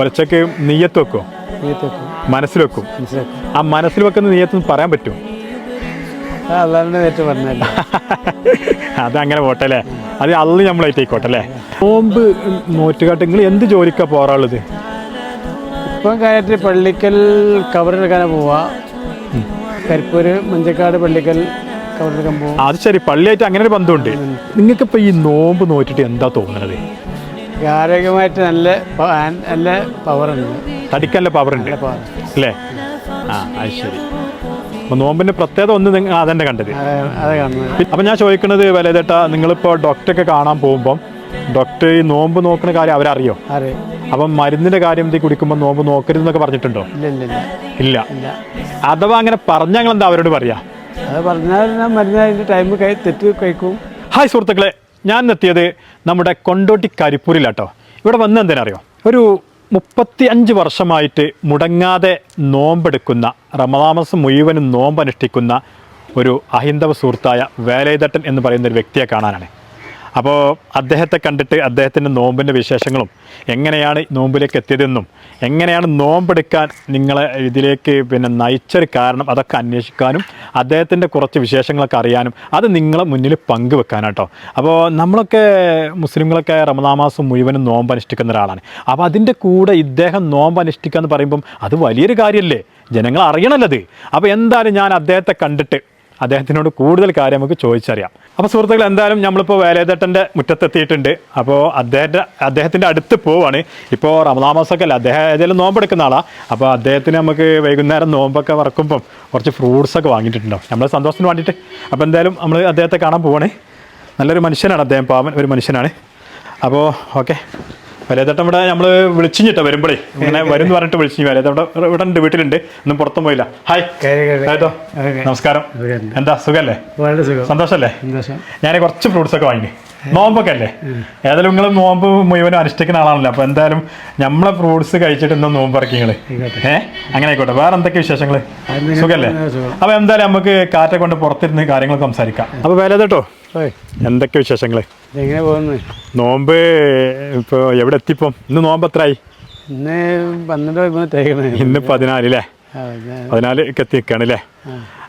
പുലച്ചക്ക് നെയ്യത്ത് വെക്കോ? മനസ്സിൽ വെക്കും. ആ മനസ്സിൽ വെക്കുന്ന നെയ്യത്ത് പറയാൻ പറ്റുമോ? അത് അങ്ങനെ പോട്ടെ അല്ലേ അത് അല്ല നമ്മളായിട്ടേക്കോട്ടെ അല്ലേ? നോമ്പ് നോറ്റുകാട്ട് നിങ്ങൾ എന്ത് ജോലിക്കാ പോറാളുള്ളത് ഇപ്പം കാര്യത്തിൽ പള്ളിക്കൽ കവറെടുക്കാനാണ് പോവാ. കരിപ്പൂര് മഞ്ചക്കാട് പള്ളിക്കൽ കവറെടുക്കാൻ പോവാ. അത് ശരി പള്ളിയായിട്ട് അങ്ങനെ ഒരു ബന്ധമുണ്ട്. നിങ്ങൾക്കിപ്പോ ഈ നോമ്പ് നോറ്റിട്ട് എന്താ തോന്നുന്നത് ആരോഗ്യമായിട്ട് നല്ല നല്ല പവറുണ്ട്. തടിക്കല്ല പവറുണ്ട്. അല്ലേ? ആ അത് ശരി. അപ്പൊ നോമ്പിന്റെ പ്രത്യേകത ഒന്ന് നിങ്ങൾ അതന്നെ കണ്ടത്. അപ്പൊ ഞാൻ ചോദിക്കുന്നത് വലതേട്ടാ നിങ്ങളിപ്പോ ഡോക്ടറൊക്കെ കാണാൻ പോകുമ്പോൾ ഡോക്ടർ ഈ നോമ്പ് നോക്കുന്ന കാര്യം അവരറിയോ? അറിയാം അപ്പം മരുന്നിന്റെ കാര്യം എന്തെങ്കിലും കുടിക്കുമ്പോൾ നോമ്പ് നോക്കരുത് എന്നൊക്കെ പറഞ്ഞിട്ടുണ്ടോ? ഇല്ല ഇല്ല അഥവാ അങ്ങനെ പറഞ്ഞ ഞങ്ങൾ എന്താ അവരോട് പറയാ? അത് പറഞ്ഞാൽ ഞാൻ മരുന്ന് ടൈം തെറ്റ് കഴിക്കും ഹായ് സുഹൃത്തുക്കളെ. ഞാൻ എത്തിയത് നമ്മുടെ കൊണ്ടോട്ടി കരിപ്പൂരിലാട്ടോ ഇവിടെ വന്ന് എന്തിനറിയോ? ഒരു മുപ്പത്തി അഞ്ച് വർഷമായിട്ട് മുടങ്ങാതെ നോമ്പെടുക്കുന്ന റമദാമസം മുഴുവനും നോമ്പനുഷ്ഠിക്കുന്ന ഒരു അഹിന്ദവ സുഹൃത്തായ വേലൈതട്ടൻ എന്ന് പറയുന്ന ഒരു വ്യക്തിയെ കാണാനാണ്. അപ്പോൾ അദ്ദേഹത്തെ കണ്ടിട്ട് അദ്ദേഹത്തിന്റെ നോമ്പിന്റെ വിശേഷങ്ങളും എങ്ങനെയാണ് നോമ്പിലേക്ക് എത്തിയതെന്നും എങ്ങനെയാണ് നോമ്പെടുക്കാൻ നിങ്ങളെ ഇതിലേക്ക് പിന്നെ നയിച്ചൊരു കാരണം അതൊക്കെ അന്വേഷിക്കാനും അദ്ദേഹത്തിന്റെ കുറച്ച് വിശേഷങ്ങളൊക്കെ അറിയാനും അത് നിങ്ങളെ മുന്നിൽ പങ്കുവെക്കാനാട്ടോ. അപ്പോൾ നമ്മളൊക്കെ മുസ്ലിങ്ങളൊക്കെ റമദാ മാസം മുഴുവനും നോമ്പ് അനുഷ്ഠിക്കുന്ന ഒരാളാണ്. അപ്പോൾ അതിന്റെ കൂടെ ഇദ്ദേഹം നോമ്പ് അനുഷ്ഠിക്കുക എന്ന് പറയുമ്പം അത് വലിയൊരു കാര്യമല്ലേ ജനങ്ങൾ അറിയണമല്ലത് അപ്പോൾ എന്തായാലും ഞാൻ അദ്ദേഹത്തെ കണ്ടിട്ട് അദ്ദേഹത്തിനോട് കൂടുതൽ കാര്യം നമുക്ക് ചോദിച്ചറിയാം. അപ്പോൾ സുഹൃത്തുക്കൾ എന്തായാലും നമ്മളിപ്പോൾ വേലേതട്ടന്റെ മുറ്റത്തെത്തിയിട്ടുണ്ട്. അപ്പോൾ അദ്ദേഹത്തെ അദ്ദേഹത്തിന്റെ അടുത്ത് പോവാണ്. ഇപ്പോൾ റമദാമസൊക്കെ അല്ല അദ്ദേഹം ഏതെങ്കിലും നോമ്പെടുക്കുന്ന ആളാണ് അപ്പോൾ അദ്ദേഹത്തിന് നമുക്ക് വൈകുന്നേരം നോമ്പൊക്കെ വറക്കുമ്പം കുറച്ച് ഫ്രൂട്ട്സൊക്കെ വാങ്ങിയിട്ടുണ്ടാവും നമ്മളെ സന്തോഷത്തിന് വേണ്ടിയിട്ട്. അപ്പോൾ എന്തായാലും നമ്മൾ അദ്ദേഹത്തെ കാണാൻ പോവാണ്. നല്ലൊരു മനുഷ്യനാണ് അദ്ദേഹം പാവൻ ഒരു മനുഷ്യനാണ്. അപ്പോൾ ഓക്കെ വരേതട്ടം ഇവിടെ നമ്മൾ വിളിച്ചിട്ടോ വരുമ്പോഴേ ഇങ്ങനെ വരും എന്ന് പറഞ്ഞിട്ട് വിളിച്ചു വരേതം ഇവിടെ ഉണ്ട് വീട്ടിലുണ്ട്. ഒന്നും പുറത്തും പോയില്ല. ഹായ് കേട്ടോ നമസ്കാരം. എന്താ? സുഖല്ലേ? സന്തോഷല്ലേ? ഞാൻ കുറച്ച് ഫ്രൂട്ട്സ് ഒക്കെ വാങ്ങി നോമ്പൊക്കെ അല്ലേ? ഏതായാലും നിങ്ങൾ നോമ്പ് മുഴുവനും അനുഷ്ഠിക്കുന്ന ആളാണല്ലോ. അപ്പൊ എന്തായാലും നമ്മളെ ഫ്രൂട്ട്സ് കഴിച്ചിട്ട് എന്തോ നോമ്പ് ഇറക്കി നിങ്ങൾ. ഏഹ് അങ്ങനെ ആയിക്കോട്ടെ. വേറെ എന്തൊക്കെ വിശേഷങ്ങൾ സുഖല്ലേ. അപ്പൊ എന്തായാലും നമുക്ക് കാറ്റെ കൊണ്ട് പുറത്തിരുന്ന് കാര്യങ്ങൾ സംസാരിക്കാം. അപ്പൊ വേല കേട്ടോ എന്തൊക്കെ വിശേഷങ്ങൾ എങ്ങനെ പോകുന്നു? നോമ്പ് ഇപ്പൊ എവിടെ എത്തിപ്പം? ഇന്ന് നോമ്പ് എത്രയായി ഇന്ന് പന്ത്രണ്ട് ഇന്ന് പതിനാല് അല്ലേ ആ, പതിനാല്. എത്തി അല്ലേ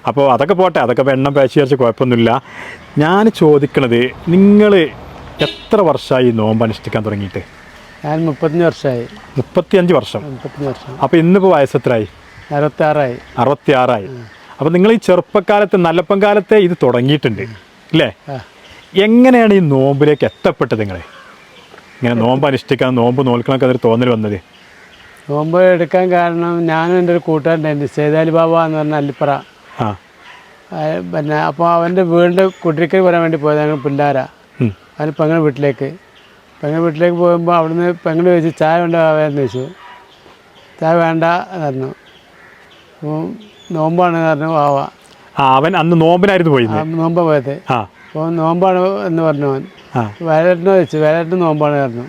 അപ്പോൾ അതൊക്കെ പോട്ടെ അതൊക്കെ എണ്ണം പേശി വരച്ച് കുഴപ്പമൊന്നുമില്ല. ഞാൻ ചോദിക്കണത് നിങ്ങൾ എത്ര വർഷമായി നോമ്പ് അനുഷ്ഠിക്കാൻ തുടങ്ങിയിട്ട്? ഞാൻ മുപ്പത്തഞ്ച് വർഷമായി. മുപ്പത്തിയഞ്ച് വർഷം. മുപ്പത്തഞ്ച് വർഷം. അപ്പോൾ ഇന്നിപ്പോൾ വയസ്സെത്രയായി അറുപത്താറായി. അറുപത്തിയാറായി. അപ്പോൾ നിങ്ങൾ ഈ ചെറുപ്പക്കാലത്ത് നല്ലപ്പം കാലത്തെ ഇത് തുടങ്ങിയിട്ടുണ്ട്. അല്ലേ എങ്ങനെയാണ് ഈ നോമ്പിലേക്ക് എത്തപ്പെട്ടത് നിങ്ങളെ? ഇങ്ങനെ നോമ്പ് അനുഷ്ഠിക്കാൻ നോമ്പ് നോൽക്കണമൊക്കെ അതൊരു തോന്നൽ വന്നത്. നോമ്പ് എടുക്കാൻ കാരണം ഞാനും എന്റെ ഒരു കൂട്ടുകാരുണ്ടായിരുന്നു സേതാലി ബാബ എന്ന് പറഞ്ഞ അല്ലിപ്പറ. പിന്നെ അപ്പോൾ അവന്റെ വീടിന്റെ കുട്ടിരിക്കൽ വരാൻ വേണ്ടി പോയത് ഞങ്ങൾ പിള്ളേര. അവന് അതിന് പെങ്ങളുടെ വീട്ടിലേക്ക്. പെങ്ങൾ വീട്ടിലേക്ക് പോകുമ്പോൾ അവിടുന്ന് പെങ്ങൾ ചോദിച്ചു ചായ വേണ്ട ഉണ്ടാവാന്ന് ചോദിച്ചു. ചായ വേണ്ട എന്ന് പറഞ്ഞു. അപ്പോൾ നോമ്പാണ് പറഞ്ഞു വാവ ആ അവൻ അന്ന് നോമ്പിനായിരുന്നു പോയി നോമ്പ് പോയത്. ആ. അപ്പോൾ നോമ്പാണ് എന്ന് പറഞ്ഞവൻ. അവൻ വെച്ച് വയലറ്റിനോ നോമ്പാണ് പറഞ്ഞു.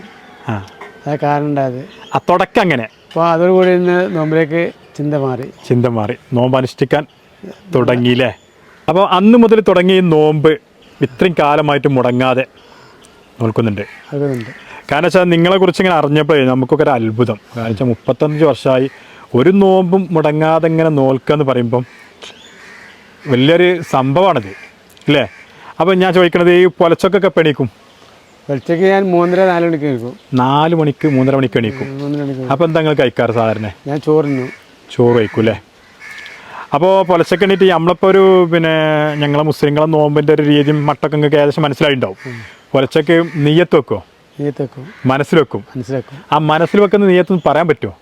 അതാ കാരണം ഉണ്ടായത്. ആ തുടക്കം അങ്ങനെ. അപ്പോൾ അതോടുകൂടി ഇന്ന് നോമ്പിലേക്ക് ചിന്ത മാറി. ചിന്ത മാറി. നോമ്പ് അനുഷ്ഠിക്കാൻ തുടങ്ങിയില്ലേ? അപ്പോൾ അന്ന് മുതൽ തുടങ്ങിയ നോമ്പ് ഇത്രയും കാലമായിട്ട് മുടങ്ങാതെ നോക്കുന്നുണ്ട് കാരണം വെച്ചാൽ നിങ്ങളെക്കുറിച്ച് ഇങ്ങനെ അറിഞ്ഞപ്പോഴേ നമുക്കൊക്കെ ഒരു അത്ഭുതം. കാരണം വെച്ചാൽ മുപ്പത്തഞ്ച് വർഷമായി ഒരു നോമ്പും മുടങ്ങാതെ ഇങ്ങനെ നോൽക്കുക എന്ന് പറയുമ്പം വലിയൊരു സംഭവമാണിത് അല്ലേ? അപ്പോൾ ഞാൻ ചോദിക്കണത് ഈ പൊലച്ചൊക്കൊക്കെ എണീക്കും? പൊലച്ചൊക്കെ ഞാൻ മൂന്നര നാല് മണിക്ക് എണീക്കും. നാല് മണിക്ക് മൂന്നര മണിക്ക് എണീക്കും. അപ്പോൾ എന്താ നിങ്ങൾ കഴിക്കാറ് സാധാരണ? ഞാൻ ചോറിനു ചോറ് കഴിക്കും അല്ലേ? അപ്പോൾ പൊലച്ചൊക്കെ എണീറ്റ് നമ്മളിപ്പോൾ ഒരു പിന്നെ ഞങ്ങളെ മുസ്ലിങ്ങളെ നോമ്പിന്റെ ഒരു രീതിയും മട്ടൊക്കെ നിങ്ങൾക്ക് ഏകദേശം മനസ്സിലായിട്ടുണ്ടാവും. പൊലച്ചക്ക് നെയ്യത്ത് വെക്കുമോ വെക്കും. മനസ്സിൽ വെക്കും? മനസ്സിലാക്കും ആ മനസ്സിൽ വെക്കുന്ന നെയ്യത്ത് പറയാൻ പറ്റുമോ?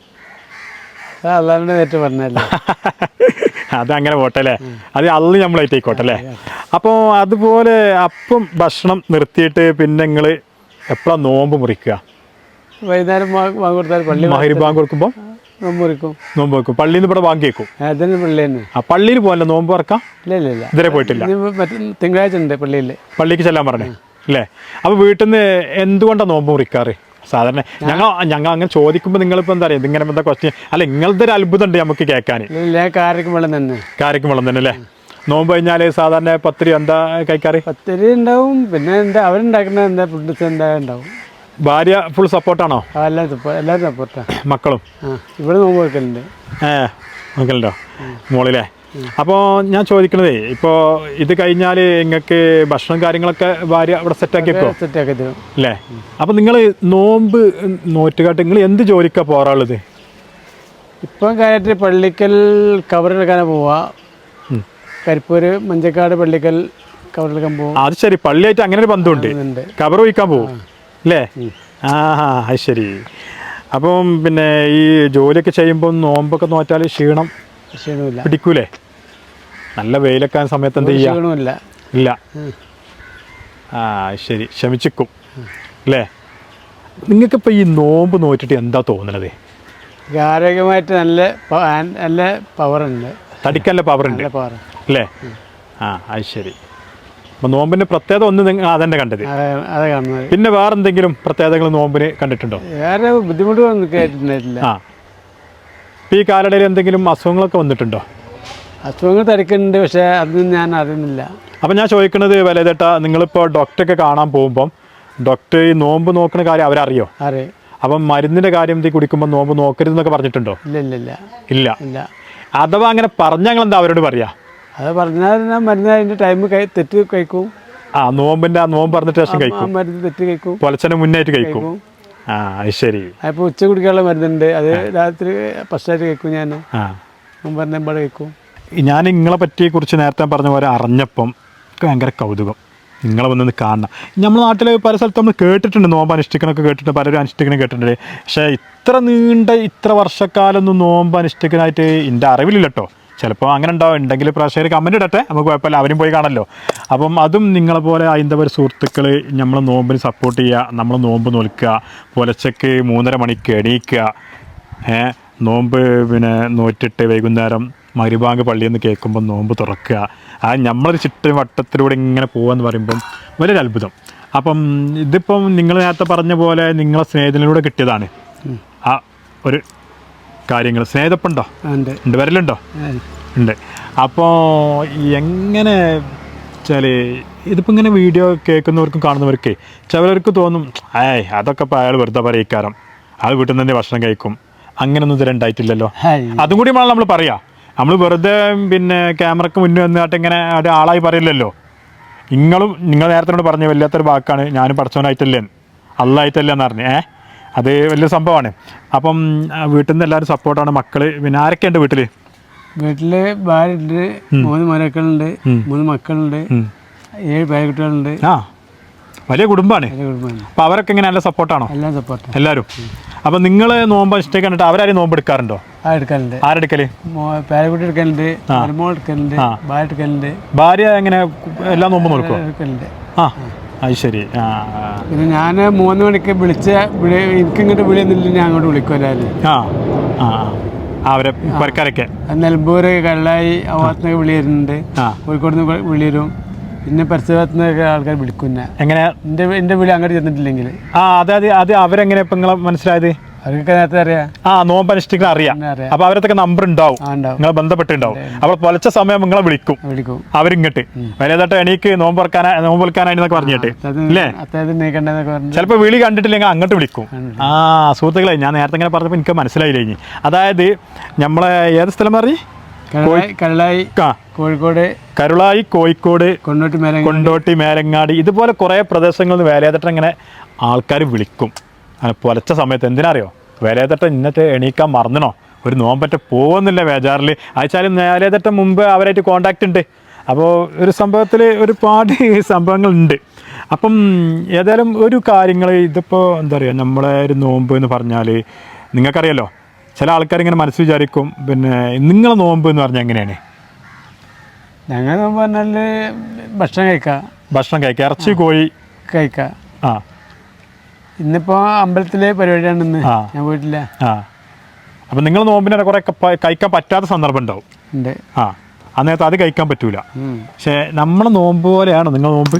അല്ലാണ്ട് നേരിട്ട് പറഞ്ഞല്ലേ അതങ്ങനെ പോട്ടെ അല്ലേ അത് അള്ളി നമ്മളായിട്ടേക്കോട്ടെ അല്ലേ അപ്പോൾ അതുപോലെ അപ്പം ഭക്ഷണം നിർത്തിയിട്ട് പിന്നെ നിങ്ങൾ എപ്പോഴാണ് നോമ്പ് മുറിക്കുക? വൈകുന്നേരം കൊടുത്താൽ പള്ളി മഹരി ബാങ്ക് കൊടുക്കുമ്പോൾ നോമ്പ് മുറിക്കും. നോമ്പ് വെക്കും പള്ളിയിൽ നിന്ന് ഇവിടെ വാങ്ങി വെക്കും. അതിന് പള്ളി ആ പള്ളിയിൽ പോകല്ലേ നോമ്പ് ഇറക്കാം ഇല്ല ഇല്ല ഇല്ല. ഇതുവരെ പോയിട്ടില്ല. തിങ്കളാഴ്ച ഉണ്ട് പള്ളിയിൽ. പള്ളിക്ക് ചെല്ലാൻ പറഞ്ഞേ? അല്ലേ അപ്പോൾ വീട്ടിൽ നിന്ന് എന്തുകൊണ്ടാണ് നോമ്പ് മുറിക്കാറ്? സാധാരണ ഞങ്ങൾ ഞങ്ങൾ അങ്ങനെ ചോദിക്കുമ്പോൾ നിങ്ങളിപ്പോൾ എന്താ പറയുക ഇതിങ്ങനെ എന്താ ക്വസ്റ്റ്യൻ അല്ല നിങ്ങളുടെ ഒരു അത്ഭുതം ഉണ്ട് നമുക്ക് കേൾക്കാൻ കാരക്കും വെള്ളം തന്നെ. കാരക്കും വെള്ളം തന്നെ അല്ലേ? നോമ്പ് കഴിഞ്ഞാൽ സാധാരണ പത്തിരി എന്താ കഴിക്കാറ്? പത്തിരി ഉണ്ടാവും പിന്നെ എന്താ അവരുണ്ടാക്കുന്ന എന്താ ഫുഡ് എന്താ ഉണ്ടാവും. ഭാര്യ ഫുൾ സപ്പോർട്ടാണോ ആ എല്ലാം എല്ലാവരും സപ്പോർട്ടാണ് മക്കളും? ഇവിടെ നോമ്പ് വെക്കലുണ്ട്. ഏ നോക്കലുണ്ടോ മോളിലെ? അപ്പോൾ ഞാൻ ചോദിക്കണതേ ഇപ്പോൾ ഇത് കഴിഞ്ഞാൽ നിങ്ങൾക്ക് ഭക്ഷണം കാര്യങ്ങളൊക്കെ ഭാര്യ അവിടെ സെറ്റാക്കി വെക്കും? സെറ്റാക്കി തരും അല്ലേ അപ്പോൾ നിങ്ങൾ നോമ്പ് നോറ്റുകാട്ട് നിങ്ങൾ എന്ത് ജോലിക്കാണ് പോകാറുള്ളത് ഇപ്പം കാര്യമായിട്ട് പള്ളിക്കൽ കവറെടുക്കാനാണ് പോവാ. ഉം. കരിപ്പൂര് മഞ്ചക്കാട് പള്ളിക്കൽ കവറെടുക്കാൻ പോകും അത് ശരി പള്ളിയായിട്ട് അങ്ങനെ ഒരു ബന്ധമുണ്ട് കവർ വയ്ക്കാൻ പോകും അല്ലേ ആ. അത് ശരി. അപ്പം പിന്നെ ഈ ജോലിയൊക്കെ ചെയ്യുമ്പോൾ നോമ്പൊക്കെ നോറ്റാൽ ക്ഷീണം പിടിക്കൂലേ? നല്ല വെയിലൊക്കെ സമയത്ത് എന്ത് ചെയ്യാ? ഇല്ല. ആ ശരി. ക്ഷമിച്ചിക്കും. അല്ലേ? നിങ്ങൾക്കിപ്പോൾ ഈ നോമ്പ് നോറ്റിട്ട് എന്താ തോന്നണത്? ആരോഗ്യമായിട്ട് നല്ല നല്ല പവറുണ്ട്. തടിക്കല്ല പവർ അല്ലേ? ആ അത് ശരി. അപ്പം നോമ്പിന്റെ പ്രത്യേകത ഒന്ന് നിങ്ങൾ അതന്നെ കണ്ടത്. പിന്നെ വേറെ എന്തെങ്കിലും പ്രത്യേകതകൾ നോമ്പിന് കണ്ടിട്ടുണ്ടോ? വേറെ ബുദ്ധിമുട്ടുകളൊന്നും കേട്ടിട്ടുണ്ടായിട്ടില്ല. ആ. ഇപ്പം ഈ കാലടയിൽ എന്തെങ്കിലും അസുഖങ്ങളൊക്കെ വന്നിട്ടുണ്ടോ? അസുഖങ്ങൾ തിരക്കുന്നുണ്ട് പക്ഷേ അതൊന്നും ഞാൻ അറിയുന്നില്ല. അപ്പം ഞാൻ ചോദിക്കുന്നത് വിലതേട്ട നിങ്ങളിപ്പോൾ ഡോക്ടറൊക്കെ കാണാൻ പോകുമ്പം ഡോക്ടർ ഈ നോമ്പ് നോക്കുന്ന കാര്യം അവരറിയോ? അറിയ അപ്പം മരുന്നിന്റെ കാര്യം എന്തി കുടിക്കുമ്പോൾ നോമ്പ് നോക്കരുത് എന്നൊക്കെ പറഞ്ഞിട്ടുണ്ടോ? ഇല്ല ഇല്ല ഇല്ല. ഇല്ല. ഇല്ല. അഥവാ അങ്ങനെ പറഞ്ഞാൽ ഞങ്ങൾ എന്താ അവരോട് പറയാ? അത് പറഞ്ഞാൽ ഞാൻ മരുന്ന് അതിന്റെ ടൈം കൈ തെറ്റ് കഴിക്കും. ആ നോമ്പിന്റെ ആ നോമ്പ് പറഞ്ഞിട്ട് ശേഷം ആ കഴിക്കും. മരുന്ന് തെറ്റ് കഴിക്കും. പൊലച്ചനെ മുന്നായിട്ട് കഴിക്കും. കഴിക്കും. ആ അത് ശരി. അപ്പോൾ ഉച്ച കുടിക്കാനുള്ള മരുന്നുണ്ട്. അത് രാത്രി ഫസ്റ്റായിട്ട് കഴിക്കും ഞാൻ ആ. മുമ്പ് പറഞ്ഞ പാടെ കഴിക്കും. ഞാൻ നിങ്ങളെ പറ്റിയെ കുറിച്ച് നേരത്തെ പറഞ്ഞ പോലെ അറിഞ്ഞപ്പം ഭയങ്കര കൗതുകം. നിങ്ങളെ വന്നൊന്ന് കാണണം. നമ്മുടെ നാട്ടിൽ പല സ്ഥലത്തും നമ്മൾ കേട്ടിട്ടുണ്ട്. നോമ്പ് അനുഷ്ഠിക്കണമൊക്കെ കേട്ടിട്ടുണ്ട്. പലരും അനുഷ്ഠിക്കണം കേട്ടിട്ടുണ്ട്. പക്ഷേ ഇത്ര നീണ്ട ഇത്ര വർഷക്കാലൊന്നും നോമ്പ് അനുഷ്ഠിക്കാനായിട്ട് എന്റെ അറിവിലില്ല കേട്ടോ ചിലപ്പോൾ അങ്ങനെ ഉണ്ടാവും. ഉണ്ടെങ്കിൽ പ്രേക്ഷകർ കമന്റ് ഇടട്ടെ. നമുക്ക് കുഴപ്പമില്ല. അവരും പോയി കാണല്ലോ. അപ്പം അതും നിങ്ങളെ പോലെ ഹൈന്ദവർ സുഹൃത്തുക്കൾ നമ്മൾ നോമ്പിന് സപ്പോർട്ട് ചെയ്യുക നമ്മൾ നോമ്പ് നോൽക്കുക പുലച്ചക്ക് മൂന്നര മണിക്ക് എണീക്കുക നോമ്പ് പിന്നെ നോറ്റിട്ട് വൈകുന്നേരം മരുബാങ്ക് പള്ളിയിൽ നിന്ന് കേൾക്കുമ്പോൾ നോമ്പ് തുറക്കുക. ആ നമ്മളൊരു ചുറ്റും വട്ടത്തിലൂടെ ഇങ്ങനെ പോകുകയെന്ന് പറയുമ്പം വലിയൊരു അത്ഭുതം. അപ്പം ഇതിപ്പം നിങ്ങൾ നേരത്തെ പറഞ്ഞ പോലെ നിങ്ങളെ സ്നേഹത്തിലൂടെ കിട്ടിയതാണ്. ആ ഒരു കാര്യങ്ങൾ. സ്നേഹപ്പുണ്ടോ ഉണ്ട്. വരലുണ്ടോ? ഉണ്ട്. അപ്പോൾ എങ്ങനെ വെച്ചാൽ ഇതിപ്പോൾ ഇങ്ങനെ വീഡിയോ കേൾക്കുന്നവർക്കും കാണുന്നവർക്കേ ചിലർക്ക് തോന്നും ഏയ് അതൊക്കെ ഇപ്പോൾ അയാൾ വെറുതെ പറയിക്കാരം. അയാൾ വീട്ടിൽ നിന്ന് തന്നെ ഭക്ഷണം കഴിക്കും. അങ്ങനെയൊന്നും ഇതുവരെ ഉണ്ടായിട്ടില്ലല്ലോ. അതും കൂടി നമ്മൾ പറയാ. നമ്മൾ വെറുതെ പിന്നെ ക്യാമറക്ക് മുന്നിൽ വന്നിട്ട് ഇങ്ങനെ ഒരാളായി ആളായി പറയില്ലല്ലോ. നിങ്ങളും നിങ്ങൾ നേരത്തെ പറഞ്ഞ വല്ലാത്തൊരു വാക്കാണ് ഞാനും പഠിച്ചവനായിട്ടല്ലേ അല്ലായിട്ടല്ല എന്ന് പറഞ്ഞു. ഏ അത് വലിയ സംഭവമാണ്. അപ്പം വീട്ടിൽ നിന്ന് എല്ലാവരും സപ്പോർട്ടാണ് മക്കൾ പിന്നെ ആരൊക്കെയുണ്ട് വീട്ടിൽ വീട്ടിൽ? ഭാര്യ ഉണ്ട് മൂന്ന് മരക്കളുണ്ട് മൂന്ന് മക്കളുണ്ട് ഏഴ് പേരക്കുട്ടികളുണ്ട് ആ വലിയ കുടുംബമാണ്. അപ്പൊ അപ്പോൾ അവരൊക്കെ ഇങ്ങനെ നല്ല സപ്പോർട്ടാണോ എല്ലാം സപ്പോർട്ടാണ് എല്ലാവരും അപ്പോൾ നിങ്ങൾ നോമ്പ് ഇഷ്ടം കണ്ടിട്ട് അവരാരും നോമ്പ് എടുക്കാറുണ്ടോ? എടുക്കലുണ്ട് ആരെടുക്കൽ? മോ- പേരക്കുട്ടി എടുക്കലുണ്ട് മരുമോൾ എടുക്കലുണ്ട് ഭാര്യ എടുക്കലുണ്ട്. ഭാര്യ എങ്ങനെ എല്ലാ നോമ്പ് നോക്കും എടുക്കലുണ്ട്. ആ അത് ശരി. ആ. പിന്നെ ഞാൻ മൂന്ന് മണിക്ക് വിളിച്ച വിളി എനിക്ക് ഇങ്ങോട്ട് വിളിയൊന്നുമില്ല ഞാൻ അങ്ങോട്ട് വിളിക്കും എല്ലാവരും. ആ ആ. അവരെ പുരക്കാരൊക്കെ? നിലമ്പൂര് കള്ളായി ആ ഭാഗത്തുനിന്നൊക്കെ വിളി വരുന്നുണ്ട് കോഴിക്കോട് നിന്ന് വിളി വരും പിന്നെ പരിസരത്ത് നിന്നൊക്കെ ആൾക്കാർ വിളിക്കും എങ്ങനെ? എന്റെ എന്റെ വിളി അങ്ങോട്ട് ചെന്നിട്ടില്ലെങ്കിൽ ആ അതായത് അത് അവരെങ്ങനെ ഇപ്പം നിങ്ങളെ മനസ്സിലായത്? അവർക്കൊക്കെ നേരത്തെ അറിയാം. ആ നോമ്പ് അനുഷ്ഠിക്കുന്ന അറിയാം. അപ്പൊ അവരത്തൊക്കെ നമ്പർ ഉണ്ടാവും. നിങ്ങളെ ബന്ധപ്പെട്ടുണ്ടാവും അപ്പോൾ പൊലച്ച സമയം നിങ്ങളെ വിളിക്കും. വിളിക്കും. അവരിങ്ങട്ട്. വലിയതായിട്ട് എണീക്ക് നോമ്പ് തുറക്കാനാ നോമ്പ് വിളിക്കാനായിട്ട് പറഞ്ഞിട്ട്. അല്ലേ ചിലപ്പോൾ വിളി കണ്ടിട്ടില്ലെങ്കിൽ അങ്ങോട്ട് വിളിക്കും. ആ സുഹൃത്തുക്കളെ ഞാൻ നേരത്തെ ഇങ്ങനെ പറഞ്ഞപ്പോൾ എനിക്ക് മനസ്സിലായില്ല ഇനി. അതായത് നമ്മളെ ഏത് സ്ഥലം പറഞ്ഞു? കോഴിക്കോട്. കരുളായി കോഴിക്കോട് കൊണ്ടോട്ടി കൊണ്ടോട്ടി മേലങ്ങാടി. ഇതുപോലെ കുറേ പ്രദേശങ്ങളിൽ നിന്ന് വേലയതട്ടം ഇങ്ങനെ ആൾക്കാർ വിളിക്കും. പുലച്ച സമയത്ത് എന്തിനറിയോ? വേലയതട്ടം ഇന്നത്തെ എണീക്കാൻ മറന്നണോ? ഒരു നോമ്പറ്റ പോകുന്നില്ല ബേജാറിൽ അയച്ചാലും വേലയതട്ടം മുമ്പ് അവരായിട്ട് കോണ്ടാക്റ്റ് ഉണ്ട്. അപ്പോൾ ഒരു സംഭവത്തിൽ ഒരുപാട് സംഭവങ്ങളുണ്ട്. അപ്പം ഏതായാലും ഒരു കാര്യങ്ങൾ ഇതിപ്പോൾ എന്താ പറയുക നമ്മളെ ഒരു നോമ്പ് എന്ന് പറഞ്ഞാൽ നിങ്ങൾക്കറിയാലോ ചില ആൾക്കാർ ഇങ്ങനെ മനസ്സ് വിചാരിക്കും പിന്നെ നിങ്ങളെ നോമ്പ് എന്ന് പറഞ്ഞാൽ എങ്ങനെയാണ്? ഞങ്ങൾ പറഞ്ഞാൽ ഭക്ഷണം കഴിക്കുക ഭക്ഷണം കഴിക്കുക ഇറച്ചി കോഴി. കഴിക്കുക ആ. ഇന്നിപ്പോൾ അമ്പലത്തിലെ പരിപാടിയാണ് ഇന്ന്. ഞാൻ പോയിട്ടില്ല. ആ. അപ്പം നിങ്ങൾ നോമ്പിനെ കുറെ കഴിക്കാൻ പറ്റാത്ത സന്ദർഭം ഉണ്ടാവും. ഉണ്ട്. ആ. അന്നേരത്ത് അത് കഴിക്കാൻ പറ്റൂല. പക്ഷെ നമ്മളെ നോമ്പ് പോലെയാണ് നിങ്ങൾ നോമ്പ്?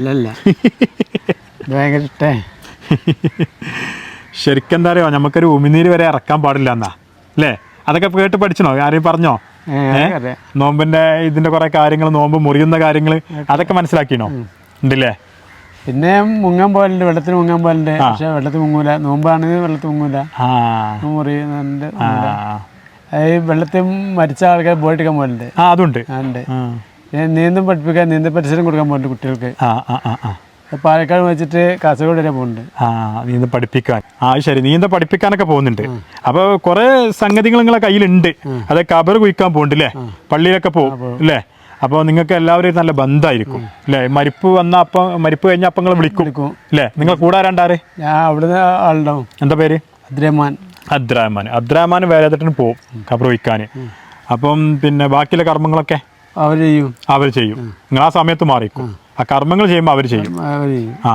ഭയങ്കര ഇഷ്ടേ. ശരിക്കും എന്താ പറയുക നമുക്കൊരു ഉമിനീര് വരെ ഇറക്കാൻ പാടില്ല എന്നാ. അല്ലേ? അതൊക്കെ കേട്ട് പഠിച്ചണോ? ആരെയും പറഞ്ഞോ? നോമ്പിന്റെ ഇതിന്റെ കുറെ കാര്യങ്ങൾ നോമ്പ് മുറിയുന്ന കാര്യങ്ങൾ അതൊക്കെ മനസ്സിലാക്കിയോ ഉണ്ടല്ലേ? പിന്നെ മുങ്ങാൻ പോലുണ്ട് വെള്ളത്തിന് മുങ്ങാൻ പോലുണ്ട് പക്ഷെ വെള്ളത്തിൽ മുങ്ങൂല. നോമ്പാണെങ്കിൽ വെള്ളത്തിൽ മുങ്ങൂല. ആ. മുറിയുന്നുണ്ട് ഈ വെള്ളത്തിൽ മരിച്ച ആൾക്കാർ ബോട്ടെടുക്കാൻ പോലുണ്ട് ആ അതുണ്ട്. നീന്തും ഉണ്ട്. നീന്തം പഠിപ്പിക്കാൻ നീന്തൽ പരിസരം കൊടുക്കാൻ പോകുന്നുണ്ട് കുട്ടികൾക്ക്. പാലക്കാട് വെച്ചിട്ട് കാസർഗോഡ് വരെ പോകുന്നുണ്ട് ആ നീന്ത പഠിപ്പിക്കാൻ. ആ ശരി. നീന്ത പഠിപ്പിക്കാനൊക്കെ പോകുന്നുണ്ട്. അപ്പൊ കുറെ സംഗതികൾ നിങ്ങളെ കയ്യിലുണ്ട്. അതെ കബർ കുഴിക്കാൻ പോകുന്നുണ്ട് അല്ലേ പള്ളിയിലൊക്കെ പോകും അല്ലേ അപ്പോൾ നിങ്ങൾക്ക് എല്ലാവരും നല്ല ബന്ധമായിരിക്കും അല്ലേ? മരിപ്പ് വന്ന അപ്പം മരിപ്പ് കഴിഞ്ഞ അപ്പം നിങ്ങൾ വിളിക്കും. അല്ലേ? നിങ്ങൾ കൂടാരാണ്ടാറ് ഞാൻ അവിടുന്ന് ആളുണ്ടാവും. എന്താ പേര്? അദ്രഹ്മാൻ അദ്രഹ്മാൻ അദ്രാമാൻ വേലത്തിട്ട് പോവും കബർ കുഴിക്കാൻ അപ്പം പിന്നെ ബാക്കിയുള്ള കർമ്മങ്ങളൊക്കെ? അവർ ചെയ്യും. അവർ ചെയ്യും. നിങ്ങൾ ആ സമയത്ത് മാറിക്കും. ആ കർമ്മങ്ങൾ ചെയ്യുമ്പോൾ അവർ ചെയ്യും. ആ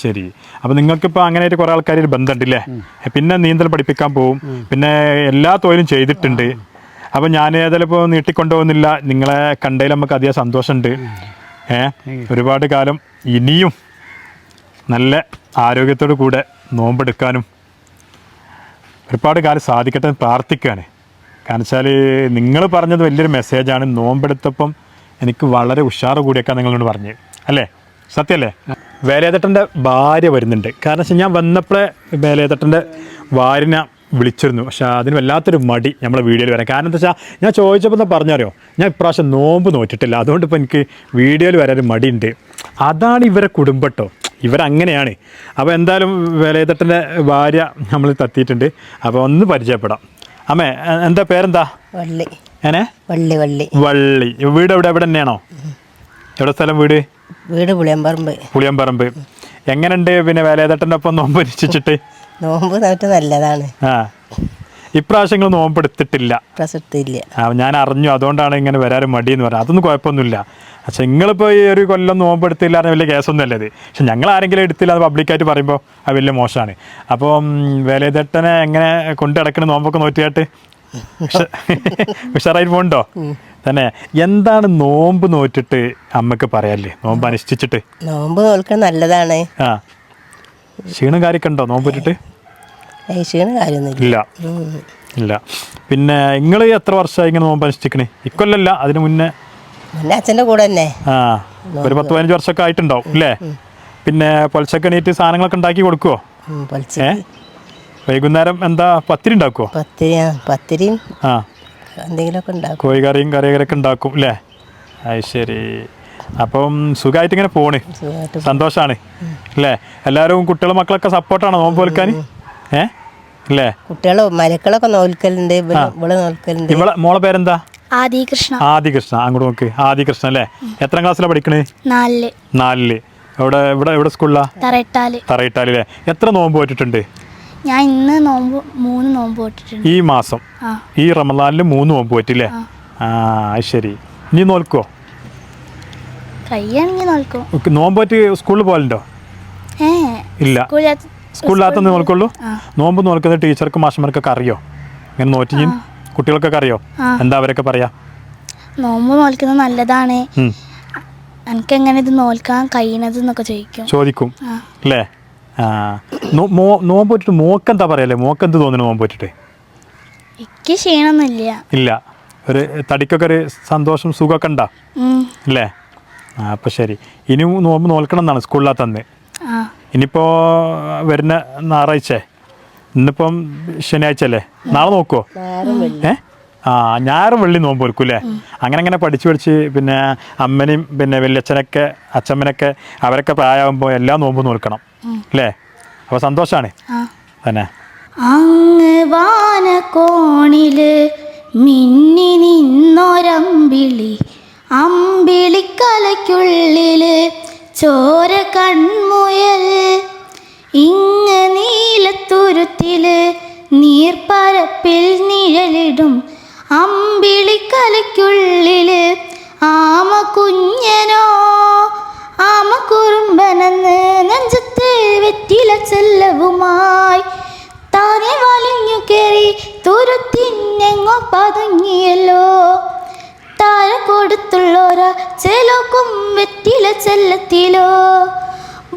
ശരി. അപ്പൊ നിങ്ങൾക്കിപ്പോൾ അങ്ങനെ ആയിട്ട് കുറെ ആൾക്കാർ ബന്ധമുണ്ടല്ലേ പിന്നെ നീന്തൽ പഠിപ്പിക്കാൻ പോവും. പിന്നെ എല്ലാ തൊഴിലും ചെയ്തിട്ടുണ്ട്. അപ്പൊ ഞാൻ ഏതായാലും നീട്ടിക്കൊണ്ടുപോകുന്നില്ല. നിങ്ങളെ കണ്ടതിൽ നമുക്ക് അധികം സന്തോഷമുണ്ട്. ഏ? ഒരുപാട് കാലം ഇനിയും നല്ല ആരോഗ്യത്തോടു കൂടെ നോമ്പെടുക്കാനും ഒരുപാട് കാലം സാധിക്കട്ടെ പ്രാർത്ഥിക്കുകയാണ്. കാരണം വെച്ചാൽ നിങ്ങൾ പറഞ്ഞത് വലിയൊരു മെസ്സേജാണ് നോമ്പെടുത്തപ്പം എനിക്ക് വളരെ ഉഷാറ് കൂടിയൊക്കെ നിങ്ങളോട് പറഞ്ഞത് അല്ലേ? സത്യല്ലേ വേലേതട്ടന്റെ ഭാര്യ വരുന്നുണ്ട്. കാരണം വെച്ചാൽ ഞാൻ വന്നപ്പോഴേ വേലേതട്ടന്റെ ഭാര്യനെ വിളിച്ചിരുന്നു. പക്ഷെ അതിന് വല്ലാത്തൊരു മടി നമ്മളെ വീഡിയോയിൽ വരാൻ. കാരണം എന്താ വെച്ചാൽ ഞാൻ ചോദിച്ചപ്പോൾ പറഞ്ഞറിയോ? ഞാൻ ഇപ്രാവശ്യം നോമ്പ് നോറ്റിട്ടില്ല. അതുകൊണ്ട് ഇപ്പോൾ എനിക്ക് വീഡിയോയിൽ വരാൻ മടിയുണ്ട്. അതാണ് ഇവരെ കുടുംബട്ടോ. ഇവരങ്ങനെയാണ്. അപ്പോൾ എന്തായാലും വേലയത്തട്ടന്റെ ഭാര്യ നമ്മൾ തത്തിയിട്ടുണ്ട്. അപ്പോൾ ഒന്ന് പരിചയപ്പെടാം. അമ്മേ എന്താ പേരെന്താ? വള്ളി. ഏനെ? വള്ളി വള്ളി. വള്ളി. വീട് എവിടെ? എവിടെ തന്നെയാണോ? എവിടെ സ്ഥലം വീട്? വീട് പുളിയമ്പറമ്പ്. പുളിയമ്പറമ്പ്. എങ്ങനെയുണ്ട് പിന്നെ വേലയത്തട്ടന്റെ ഒപ്പം നോമ്പ് രക്ഷിച്ചിട്ട് നോമ്പ് തൊട്ട് നല്ലതാണ്. ആ. ഇപ്രാവശ്യം നിങ്ങൾ നോമ്പ് എടുത്തിട്ടില്ല പ്രസക്തിയില്ല. ആ, ഞാൻ അറിഞ്ഞു. അതുകൊണ്ടാണ് ഇങ്ങനെ വരാൻ മടി എന്ന് പറയാം അതൊന്നും കുഴപ്പമൊന്നുമില്ല. പക്ഷെ നിങ്ങളിപ്പോൾ ഈ ഒരു കൊല്ലം നോമ്പ് എടുത്തില്ല എന്ന് വലിയ കേസൊന്നും അല്ലേ പക്ഷെ ഞങ്ങൾ ആരെങ്കിലും എടുത്തില്ല അത് പബ്ലിക്കായിട്ട് പറയുമ്പോൾ അത് വലിയ മോശമാണ്. അപ്പം വേലേതട്ടനെ എങ്ങനെ കൊണ്ടു കിടക്കണ നോമ്പൊക്കെ നോറ്റിയായിട്ട് ഉഷ- ഉഷാറായിട്ട് പോകണ്ടോ തന്നെ എന്താണ് നോമ്പ് നോറ്റിട്ട് അമ്മയ്ക്ക് പറയാല്ലേ? നോമ്പ് അനുഷ്ഠിച്ചിട്ട്? നോമ്പ് നോൽക്കാൻ നല്ലതാണ്. ആ. ക്ഷീണം കാര്യമൊക്കെ ഉണ്ടോ നോമ്പ് ഇട്ടിട്ട്? ഐശ്വര്യന് കാര്യമൊന്നുമില്ല ഇല്ല. ഇല്ല. പിന്നെ നിങ്ങൾ എത്ര വർഷമായി ഇങ്ങനെ നോമ്പ് അനുഷ്ഠിക്കണേ? ഇക്കൊല്ലല്ല അതിന് മുന്നേ? മുന്നേ അച്ഛന്റെ കൂടെ തന്നെ ആ ഒരു പത്ത് പതിനഞ്ച് വർഷമൊക്കെ ആയിട്ടുണ്ടാവും അല്ലേ പിന്നെ പൊലച്ചൊക്കെ എണീറ്റ് സാധനങ്ങളൊക്കെ ഉണ്ടാക്കി കൊടുക്കുവോ? ഏ? വൈകുന്നേരം എന്താ പത്തിരി ഉണ്ടാക്കുവോ? പത്തിരി പത്തിരിയും ആ. എന്തെങ്കിലുമൊക്കെ ഉണ്ടാക്കും. കോഴിക്കറിയും കറികറിയൊക്കെ ഉണ്ടാക്കും അല്ലേ അത് ശരി അപ്പം സുഖമായിട്ട് ഇങ്ങനെ പോണ്. സന്തോഷാണ്. അല്ലേ എല്ലാവരും കുട്ടികളും മക്കളൊക്കെ സപ്പോർട്ടാണോ നോമ്പ് കൊടുക്കാൻ ഏ? അല്ലേ കുട്ടികളോ മരക്കളൊക്കെ നോൽക്കലുണ്ട് ഇവിടെ നോൽക്കലുണ്ട്. ഇവളെ മോളെ പേരെന്താ? ആദികൃഷ്ണ. ആദികൃഷ്ണ. അങ്ങോട്ട് നോക്ക്. ആദികൃഷ്ണ അല്ലേ എത്ര ക്ലാസ്സിലാണ് പഠിക്കണേ? നാലിൽ. നാലിൽ. എവിടെ ഇവിടെ എവിടെ സ്കൂളിലാ? തറയിട്ടാൽ. തറയിട്ടാൽ അല്ലേ എത്ര നോമ്പ് പോയിട്ടുണ്ട് ഞാൻ ഇന്ന് നോമ്പ് മൂന്ന് നോമ്പ് പോയിട്ടുണ്ട് ഈ മാസം. ഈ റമദാനിൽ മൂന്ന് നോമ്പ് പോയിട്ടില്ലേ ആ. ശരി നീ നോൽക്കോ? കയ്യാണെങ്കിൽ നോൽക്കും. ഉക്ക് നോമ്പ് സ്കൂളിൽ പോകലുണ്ടോ? ഇല്ല. സ്കൂളിനകത്ത് നോൽക്കുള്ളൂ? നോമ്പ് നോൽക്കുന്ന ടീച്ചർക്ക് മാഷന്മാർക്കൊക്കെ അറിയോ? ഇങ്ങനെ നോറ്റി കുട്ടികൾക്കൊക്കെ അറിയോ? എന്താ അവരൊക്കെ പറയാ? നോമ്പ് നോൽക്കുന്നത് നല്ലതാണ്. എനിക്ക് എങ്ങനെ ഇത് നോൽക്കാൻ കഴിയണത് എന്നൊക്കെ ചോദിക്കും. ചോദിക്കും. അല്ലേ ആ. മോക്ക് എന്താ പറയല്ലേ? മോക്കെന്ത് തോന്നുന്നു നോമ്പ് പോയിട്ടിട്ട് എനിക്ക് ക്ഷീണമൊന്നുമില്ല. ഇല്ല. ഒരു തടിക്കൊക്കെ ഒരു സന്തോഷം സുഖമൊക്കെ ഉണ്ടാ? അല്ലേ അപ്പം ശരി. ഇനി നോമ്പ് നോൽക്കണം എന്നാണ് സ്കൂളിലാ തന്ന്. ആ. ഇനിയിപ്പോൾ വരുന്ന ഞായറാഴ്ച ഇന്നിപ്പം ശനിയാഴ്ച അല്ലേ നാളെ നോക്കുമോ ഏ? ആ ഞായറും വെള്ളി നോമ്പ് ഒരുക്കും അല്ലേ അങ്ങനെ അങ്ങനെ പഠിച്ച് പഠിച്ച് പിന്നെ അമ്മനെയും പിന്നെ വല്യച്ഛനൊക്കെ അച്ഛമ്മനൊക്കെ അവരൊക്കെ പ്രായമാകുമ്പോൾ എല്ലാ നോമ്പും നോൽക്കണം. അല്ലേ? അപ്പോൾ സന്തോഷമാണ് തന്നെ. അങ്ങ് വാനക്കോണിൽ മിന്നി നിന്നൊരമ്പിളി അമ്പിളിക്കലയ്ക്കുള്ളിൽ ചോര കൺമുയൽ. ഇങ്ങ നീലത്തുരുത്തിൽ നീർപ്പരപ്പിൽ നിഴലിടും അമ്പിളിക്കലയ്ക്കുള്ളിൽ. ആമ കുഞ്ഞനോ ആമ കുറുമ്പനെന്ന് നെഞ്ചത്ത് വെറ്റില ചെല്ലവുമായി. താനെ വലിഞ്ഞു കയറി തുരുത്തിനെങ്ങോ പതുങ്ങിയല്ലോ. താര കൊടുത്തുള്ളോരാ ചെലോക്കും വെറ്റില ചെല്ലത്തിലോ.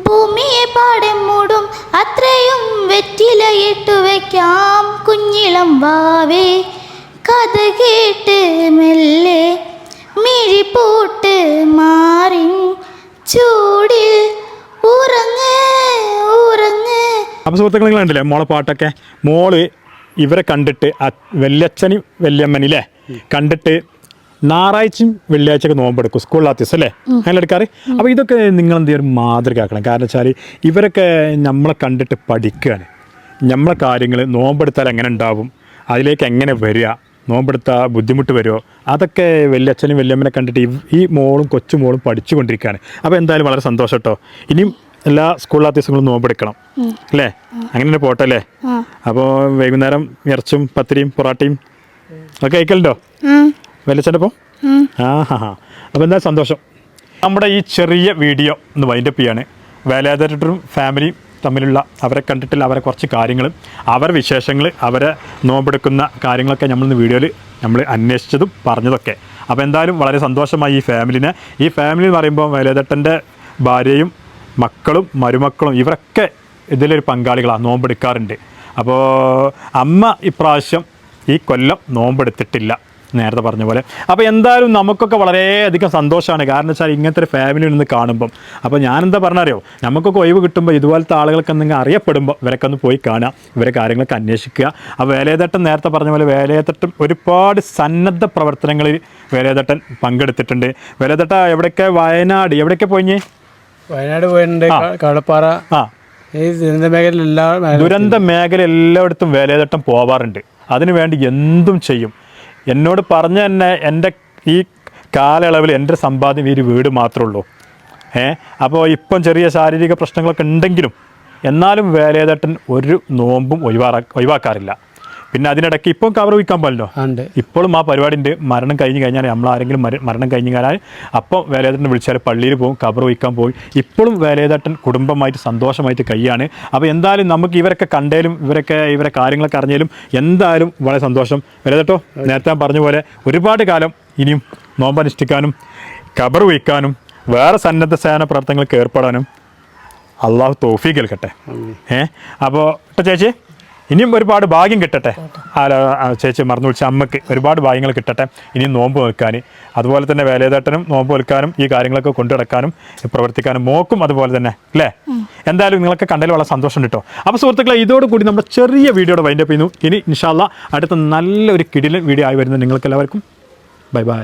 ഭൂമിയെ പാടെ മൂടും അത്രയും വെറ്റില ഇട്ടു വയ്ക്കാം കുഞ്ഞിളം വാവേ. കഥ കേട്ട് മെല്ലെ മിഴിപ്പൂട്ട് മാറി ചൂടിൽ ഉറങ്ങ് ഉറങ്ങ്. അപ്പോൾ സുഹൃത്തുക്കൾ നിങ്ങൾ കണ്ടില്ലേ മോളെ പാട്ടൊക്കെ? മോൾ ഇവരെ കണ്ടിട്ട് വല്യച്ഛനും വല്യമ്മനില്ലേ? കണ്ടിട്ട് ഞായറാഴ്ചയും വെള്ളിയാഴ്ചയൊക്കെ നോമ്പെടുക്കും സ്കൂളിലാത്ത ദിവസം അല്ലേ? അങ്ങനെ എടുക്കാറ്? അപ്പോൾ ഇതൊക്കെ നിങ്ങൾ എന്ത് ചെയ്യും? മാതൃകയാക്കണം കാരണം വെച്ചാൽ ഇവരൊക്കെ നമ്മളെ കണ്ടിട്ട് പഠിക്കുകയാണ് നമ്മളെ കാര്യങ്ങൾ നോമ്പെടുത്താൽ എങ്ങനെ ഉണ്ടാവും? അതിലേക്ക് എങ്ങനെ വരിക? നോമ്പെടുത്താൽ ബുദ്ധിമുട്ട് വരുമോ? അതൊക്കെ വല്യച്ഛനും വല്യമ്മനെ കണ്ടിട്ട് ഈ- മോളും കൊച്ചു മോളും പഠിച്ചുകൊണ്ടിരിക്കുകയാണ്. അപ്പോൾ എന്തായാലും വളരെ സന്തോഷം കേട്ടോ. ഇനിയും എല്ലാ സ്കൂളിലാത്ത ദിവസങ്ങളും നോമ്പെടുക്കണം. അല്ലേ? അങ്ങനെ തന്നെ പോട്ടെ അല്ലേ? അപ്പോൾ വൈകുന്നേരം ഇറച്ചും പത്തിരിയും പൊറാട്ടയും ഒക്കെ കഴിക്കലുണ്ടോ? വെല്ലച്ചന്റെ ആ ഹാ ഹാ. അപ്പോൾ എന്താ സന്തോഷം? നമ്മുടെ ഈ ചെറിയ വീഡിയോ ഒന്ന് വൈൻഡപ്പ് ചെയ്യാണ്. വേലാതരും ഫാമിലിയും തമ്മിലുള്ള അവരെ കണ്ടിട്ടുള്ള അവരെ കുറച്ച് കാര്യങ്ങൾ അവർ വിശേഷങ്ങൾ അവരെ നോമ്പെടുക്കുന്ന കാര്യങ്ങളൊക്കെ നമ്മൾ വീഡിയോയിൽ നമ്മൾ അന്വേഷിച്ചതും പറഞ്ഞതൊക്കെ. അപ്പോൾ എന്തായാലും വളരെ സന്തോഷമായി ഈ ഫാമിലിനെ. ഈ ഫാമിലി എന്ന് പറയുമ്പോൾ വേലേതട്ടന്റെ ഭാര്യയും മക്കളും മരുമക്കളും ഇവരൊക്കെ ഇതിലൊരു പങ്കാളികളാണ് നോമ്പെടുക്കാറുണ്ട്. അപ്പോൾ അമ്മ ഇപ്രാവശ്യം ഈ കൊല്ലം നോമ്പെടുത്തിട്ടില്ല. നേരത്തെ പറഞ്ഞ പോലെ. അപ്പോൾ എന്തായാലും നമുക്കൊക്കെ വളരെയധികം സന്തോഷമാണ്. കാരണം വെച്ചാൽ ഇങ്ങനത്തെ ഒരു ഫാമിലി നിന്ന് കാണുമ്പം. അപ്പോൾ ഞാനെന്താ പറഞ്ഞറിയോ നമുക്കൊക്കെ ഒഴിവ് കിട്ടുമ്പോൾ ഇതുപോലത്തെ ആളുകൾക്ക് എന്തെങ്കിലും അറിയപ്പെടുമ്പോൾ ഇവരൊക്കെ ഒന്ന് പോയി കാണാം ഇവരെ കാര്യങ്ങളൊക്കെ അന്വേഷിക്കുക. ആ വേലയതട്ടൻ നേരത്തെ പറഞ്ഞ പോലെ വേലയതട്ടൻ ഒരുപാട് സന്നദ്ധ പ്രവർത്തനങ്ങളിൽ വേലയതട്ടൻ പങ്കെടുത്തിട്ടുണ്ട്. വേലയതട്ട എവിടെയൊക്കെ? വയനാട്. എവിടെയൊക്കെ പോയിഞ്ഞേ? വയനാട് പോയിട്ടുണ്ട് കടപ്പാറ. ആ. ഈ ദുരന്ത മേഖല എല്ലാ ദുരന്ത മേഖല എല്ലായിടത്തും വേലയതട്ടം പോവാറുണ്ട്. അതിനുവേണ്ടി എന്തും ചെയ്യും. എന്നോട് പറഞ്ഞ തന്നെ എന്റെ ഈ കാലയളവിൽ എന്റെ സമ്പാദ്യം ഈ വീട് മാത്രമേ ഉള്ളൂ. ഏ? അപ്പോൾ ഇപ്പം ചെറിയ ശാരീരിക പ്രശ്നങ്ങളൊക്കെ ഉണ്ടെങ്കിലും എന്നാലും വേലേതട്ടൻ ഒരു നോമ്പും ഒഴിവാറാ ഒഴിവാക്കാറില്ല. പിന്നെ അതിനിടയ്ക്ക് ഇപ്പം കവർ വയ്ക്കാൻ പാടില്ലോ. ഇപ്പോഴും ആ പരിപാടി ഉണ്ട് മരണം കഴിഞ്ഞ് കഴിഞ്ഞാൽ നമ്മൾ ആരെങ്കിലും മരണം കഴിഞ്ഞ് കഴിഞ്ഞാൽ അപ്പം വേലയേതട്ടൻ വിളിച്ചാൽ പള്ളിയിൽ പോകും കവർ വയ്ക്കാൻ പോയി. ഇപ്പോഴും വേലയേതട്ടൻ കുടുംബമായിട്ട് സന്തോഷമായിട്ട് കൈയാണ് അപ്പോൾ എന്തായാലും നമുക്ക് ഇവരൊക്കെ കണ്ടേലും ഇവരൊക്കെ ഇവരെ കാര്യങ്ങളൊക്കെ അറിഞ്ഞാലും എന്തായാലും വളരെ സന്തോഷം. വേലയേതട്ടോ നേരത്തെ ഞാൻ പറഞ്ഞ പോലെ ഒരുപാട് കാലം ഇനിയും നോമ്പനുഷ്ഠിക്കാനും കബർ വയ്ക്കാനും വേറെ സന്നദ്ധ സേവന പ്രവർത്തനങ്ങൾക്ക് ഏർപ്പെടാനും അള്ളാഹു തോഫീ കേൾക്കട്ടെ ഏഹ് അപ്പോൾ ചേച്ചി ഇനിയും ഒരുപാട് ഭാഗ്യം കിട്ടട്ടെ. ചേച്ചി മറന്നു വിളിച്ച അമ്മയ്ക്ക് ഒരുപാട് ഭാഗ്യങ്ങൾ കിട്ടട്ടെ. ഇനിയും നോമ്പ് വെക്കാൻ. അതുപോലെ തന്നെ വേലേതേട്ടനും നോമ്പ് വെക്കാനും ഈ കാര്യങ്ങളൊക്കെ കൊണ്ടുനടക്കാനും പ്രവർത്തിക്കാനും മോക്കും അതുപോലെ തന്നെ അല്ലേ? എന്തായാലും നിങ്ങൾക്ക് കണ്ടതിൽ വളരെ സന്തോഷം കിട്ടോ അപ്പോൾ സുഹൃത്തുക്കളെ ഇതോടുകൂടി നമ്മുടെ ചെറിയ വീഡിയോയുടെ വൈൻഡപ്പ് ചെയ്യുന്നു. ഇനി ഇൻഷാല്ല അടുത്ത നല്ലൊരു കിടിലൻ വീഡിയോ ആയി വരുന്നത് നിങ്ങൾക്ക് എല്ലാവർക്കും ബൈ ബൈ.